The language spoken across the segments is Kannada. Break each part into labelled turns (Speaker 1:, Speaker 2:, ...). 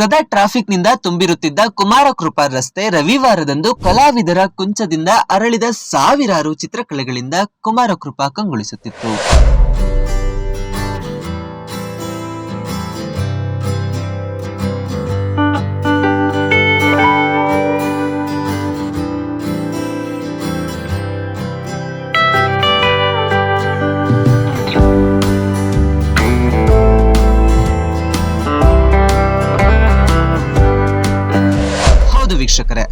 Speaker 1: ಸದಾ ಟ್ರಾಫಿಕ್ನಿಂದ ತುಂಬಿರುತ್ತಿದ್ದ ಕುಮಾರಕೃಪಾ ರಸ್ತೆ ರವಿವಾರದಂದು ಕಲಾವಿದರ ಕುಂಚದಿಂದ ಅರಳಿದ ಸಾವಿರಾರು ಚಿತ್ರಕಲೆಗಳಿಂದ ಕುಮಾರಕೃಪಾ ಕಂಗೊಳಿಸುತ್ತಿತ್ತು. ವೀಕ್ಷಕರೇ,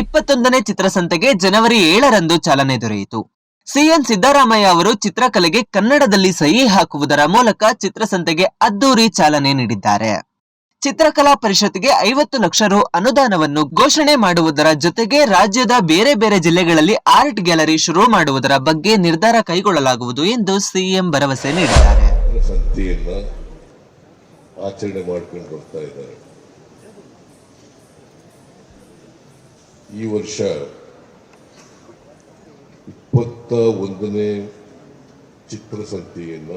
Speaker 1: ಇಪ್ಪತ್ತೊಂದನೇ ಚಿತ್ರಸಂತೆಗೆ ಜನವರಿ ಏಳರಂದು ಚಾಲನೆ ದೊರೆಯಿತು. ಸಿಎನ್ ಸಿದ್ದರಾಮಯ್ಯ ಅವರು ಚಿತ್ರಕಲೆಗೆ ಕನ್ನಡದಲ್ಲಿ ಸಹಿ ಹಾಕುವುದರ ಮೂಲಕ ಚಿತ್ರಸಂತೆಗೆ ಅದ್ದೂರಿ ಚಾಲನೆ ನೀಡಿದ್ದಾರೆ. ಚಿತ್ರಕಲಾ ಪರಿಷತ್ಗೆ ಐವತ್ತು ಲಕ್ಷ ರು ಅನುದಾನವನ್ನು ಘೋಷಣೆ ಮಾಡುವುದರ ಜೊತೆಗೆ ರಾಜ್ಯದ ಬೇರೆ ಬೇರೆ ಜಿಲ್ಲೆಗಳಲ್ಲಿ ಆರ್ಟ್ ಗ್ಯಾಲರಿ ಶುರು ಮಾಡುವುದರ ಬಗ್ಗೆ ನಿರ್ಧಾರ ಕೈಗೊಳ್ಳಲಾಗುವುದು ಎಂದು ಸಿಎಂ ಭರವಸೆ ನೀಡಿದ್ದಾರೆ
Speaker 2: ಸಂತೆಯನ್ನ ಆಚರಣೆ ಮಾಡ್ಕೊಂಡು ಬರ್ತಾ ಇದ್ದಾರೆ ಈ ವರ್ಷ ಇಪ್ಪತ್ತ ಒಂದನೇ ಚಿತ್ರಸಂತೆಯನ್ನ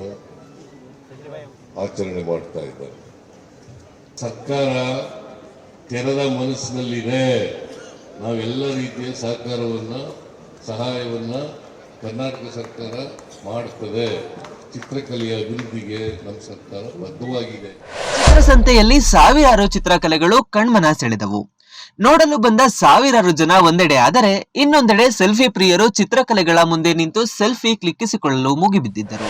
Speaker 2: ಆಚರಣೆ ಮಾಡ್ತಾ ಇದ್ದಾರೆ. ಸರ್ಕಾರ ತೆರೆದ ಮನಸ್ಸಿನಲ್ಲಿದೆ. ನಾವೆಲ್ಲ ರೀತಿಯ ಸಹಕಾರವನ್ನು, ಸಹಾಯವನ್ನು ಕರ್ನಾಟಕ ಸರ್ಕಾರ ಮಾಡ್ತದೆ. ಚಿತ್ರಕಲೆಯ ಅಭಿವೃದ್ಧಿಗೆ ನಮ್ಮ ಸರ್ಕಾರ ಬದ್ಧವಾಗಿದೆ.
Speaker 1: ಚಿತ್ರಸಂತೆಯಲ್ಲಿ ಸಾವಿರಾರು ಚಿತ್ರಕಲೆಗಳು ಕಣ್ಮನ ಸೆಳೆದವು. ನೋಡಲು ಬಂದ ಸಾವಿರಾರು ಜನ ಒಂದೆಡೆ ಆದರೆ ಇನ್ನೊಂದೆಡೆ ಸೆಲ್ಫಿ ಪ್ರಿಯರು ಚಿತ್ರಕಲೆಗಳ ಮುಂದೆ ನಿಂತು ಸೆಲ್ಫಿ ಕ್ಲಿಕ್ಕಿಸಿಕೊಳ್ಳಲು ಮುಗಿಬಿದ್ದಿದ್ದರು.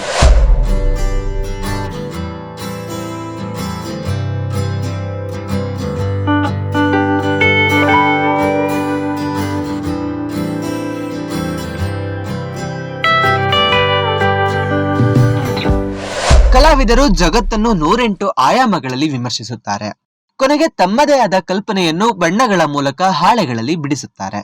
Speaker 1: ಕಲಾವಿದರು ಜಗತ್ತನ್ನು ನೂರೆಂಟು ಆಯಾಮಗಳಲ್ಲಿ ವಿಮರ್ಶಿಸುತ್ತಾರೆ. ಕೊನೆಗೆ ತಮ್ಮದೇ ಆದ ಕಲ್ಪನೆಯನ್ನು ಬಣ್ಣಗಳ ಮೂಲಕ ಹಾಳೆಗಳಲ್ಲಿ ಬಿಡಿಸುತ್ತಾರೆ.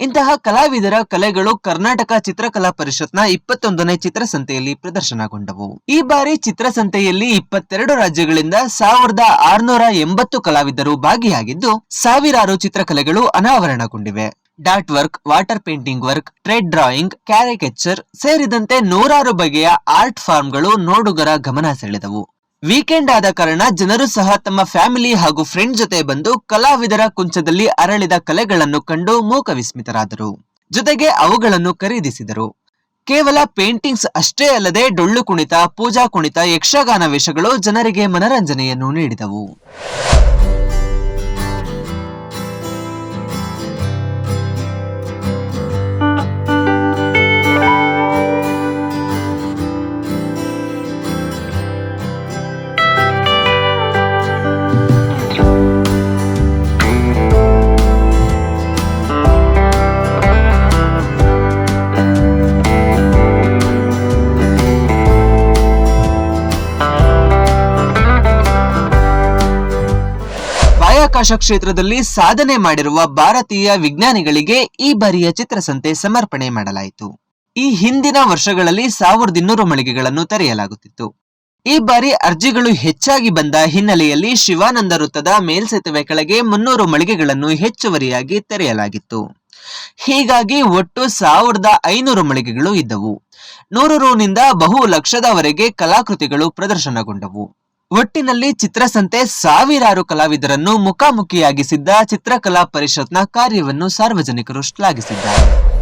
Speaker 1: ಇಂತಹ ಕಲಾವಿದರ ಕಲೆಗಳು ಕರ್ನಾಟಕ ಚಿತ್ರಕಲಾ ಪರಿಷತ್ನ ಇಪ್ಪತ್ತೊಂದನೇ ಚಿತ್ರಸಂತೆಯಲ್ಲಿ ಪ್ರದರ್ಶನಗೊಂಡವು. ಈ ಬಾರಿ ಚಿತ್ರಸಂತೆಯಲ್ಲಿ ಇಪ್ಪತ್ತೆರಡು ರಾಜ್ಯಗಳಿಂದ ಸಾವಿರದ ಆರುನೂರ ಎಂಬತ್ತು ಕಲಾವಿದರು ಭಾಗಿಯಾಗಿದ್ದು, ಸಾವಿರಾರು ಚಿತ್ರಕಲೆಗಳು ಅನಾವರಣಗೊಂಡಿವೆ. Dot work, water painting work thread drawing, caricature ಸೇರಿದಂತೆ ನೂರಾರು ಬಗೆಯ ಆರ್ಟ್ ಫಾರ್ಮ್ಗಳು ನೋಡುಗರ ಗಮನ ಸೆಳೆದವು. ವೀಕೆಂಡ್ ಆದ ಕಾರಣ ಜನರು ಸಹ ತಮ್ಮ ಫ್ಯಾಮಿಲಿ ಹಾಗೂ ಫ್ರೆಂಡ್ ಜೊತೆ ಬಂದು ಕಲಾವಿದರ ಕುಂಚದಲ್ಲಿ ಅರಳಿದ ಕಲೆಗಳನ್ನು ಕಂಡು ಮೂಕ ವಿಸ್ಮಿತರಾದರು ಜೊತೆಗೆ ಅವುಗಳನ್ನು ಖರೀದಿಸಿದರು. ಕೇವಲ ಪೇಂಟಿಂಗ್ಸ್ ಅಷ್ಟೇ ಅಲ್ಲದೆ ಡೊಳ್ಳು ಕುಣಿತ, ಪೂಜಾ ಕುಣಿತ, ಯಕ್ಷಗಾನ ವೇಷಗಳು ಜನರಿಗೆ ಮನರಂಜನೆಯನ್ನು ನೀಡಿದವು. ಬಾಹ್ಯಾಕಾಶ ಕ್ಷೇತ್ರದಲ್ಲಿ ಸಾಧನೆ ಮಾಡಿರುವ ಭಾರತೀಯ ವಿಜ್ಞಾನಿಗಳಿಗೆ ಈ ಬಾರಿಯ ಚಿತ್ರಸಂತೆ ಸಮರ್ಪಣೆ ಮಾಡಲಾಯಿತು. ಈ ಹಿಂದಿನ ವರ್ಷಗಳಲ್ಲಿ ಸಾವಿರದ ಇನ್ನೂರು ಮಳಿಗೆಗಳನ್ನು ತೆರೆಯಲಾಗುತ್ತಿತ್ತು. ಈ ಬಾರಿ ಅರ್ಜಿಗಳು ಹೆಚ್ಚಾಗಿ ಬಂದ ಹಿನ್ನೆಲೆಯಲ್ಲಿ ಶಿವಾನಂದ ವೃತ್ತದ ಮೇಲ್ಸೇತುವೆ ಕೆಳಗೆ ಮುನ್ನೂರು ಮಳಿಗೆಗಳನ್ನು ಹೆಚ್ಚುವರಿಯಾಗಿ ತೆರೆಯಲಾಗಿತ್ತು. ಹೀಗಾಗಿ ಒಟ್ಟು ಸಾವಿರದ ಐನೂರು ಮಳಿಗೆಗಳು ಇದ್ದವು. ನೂರು ರೂನಿಂದ ಬಹು ಲಕ್ಷದವರೆಗೆ ಕಲಾಕೃತಿಗಳು ಪ್ರದರ್ಶನಗೊಂಡವು. ಒಟ್ಟಿನಲ್ಲಿ ಚಿತ್ರಸಂತೆ ಸಾವಿರಾರು ಕಲಾವಿದರನ್ನು ಮುಖಾಮುಖಿಯಾಗಿಸಿದ್ದ ಚಿತ್ರಕಲಾ ಪರಿಷತ್ನ ಕಾರ್ಯವನ್ನು ಸಾರ್ವಜನಿಕರು ಶ್ಲಾಘಿಸಿದ್ದಾರೆ.